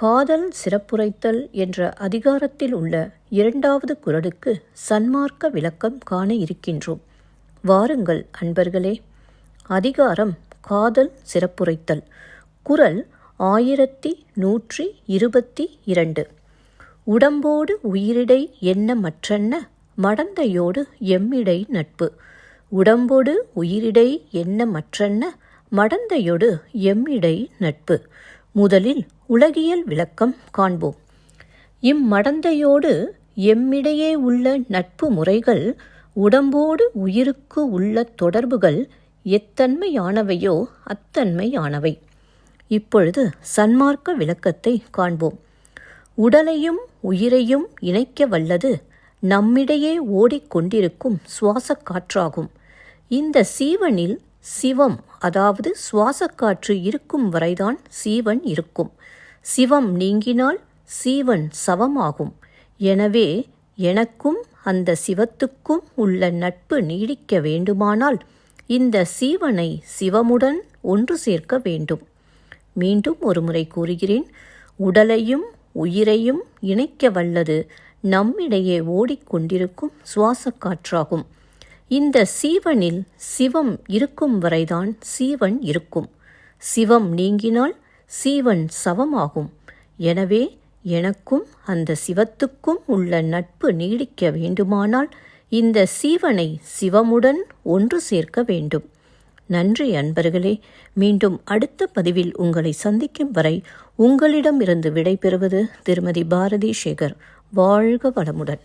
காதல் சிறப்புரைத்தல் என்ற அதிகாரத்தில் உள்ள இரண்டாவது குரலுக்கு சன்மார்க்க விளக்கம் காண இருக்கின்றோம். வாருங்கள் அன்பர்களே அதிகாரம் காதல் சிறப்புரைத்தல். குரல் ஆயிரத்தி நூற்றி இருபத்தி இரண்டு. உடம்போடு உயிரிடை என்ன மற்றென்ன? மடந்தையோடு எம்மிடை நட்பு. உடம்போடு உயிரிடை என்ன மற்றென்ன? மடந்தையோடு எம்மிடை நட்பு. முதலில் உலகியல் விளக்கம் காண்போம். இம்மடந்தையோடு எம்மிடையே உள்ள நட்பு முறைகள் உடம்போடு உயிருக்கு உள்ள தொடர்புகள் எத்தன்மையானவையோ அத்தன்மையானவை. இப்பொழுது சன்மார்க்க விளக்கத்தை காண்போம். உடலையும் உயிரையும் இணைக்க வல்லது நம்மிடையே ஓடிக்கொண்டிருக்கும் சுவாசக் காற்றாகும். இந்த சீவனில் சிவம் அதாவது சுவாசக்காற்று இருக்கும் வரைதான் சீவன் இருக்கும். சிவம் நீங்கினால் சீவன் சவமாகும். எனவே எனக்கும் அந்த சிவத்துக்கும் உள்ள நட்பு நீடிக்க வேண்டுமானால் இந்த சீவனை சிவமுடன் ஒன்று சேர்க்க வேண்டும். மீண்டும் ஒருமுறை கூறுகிறேன். உடலையும் உயிரையும் இணைக்க வல்லது நம்மிடையே ஓடிக்கொண்டிருக்கும் சுவாசக்காற்றாகும் இந்த சீவனில் சிவம் இருக்கும் வரைதான் சீவன் இருக்கும். சிவம் நீங்கினால் சீவன் சவமாகும். எனவே எனக்கும் அந்த சிவத்துக்கும் உள்ள நட்பு நீடிக்க வேண்டுமானால் இந்த சீவனை சிவமுடன் ஒன்று சேர்க்க வேண்டும். நன்றி அன்பர்களே மீண்டும் அடுத்த பதிவில் உங்களை சந்திக்கும் வரை உங்களிடமிருந்து விடைபெறுவது திருமதி பாரதி சேகர் வாழ்க வளமுடன்.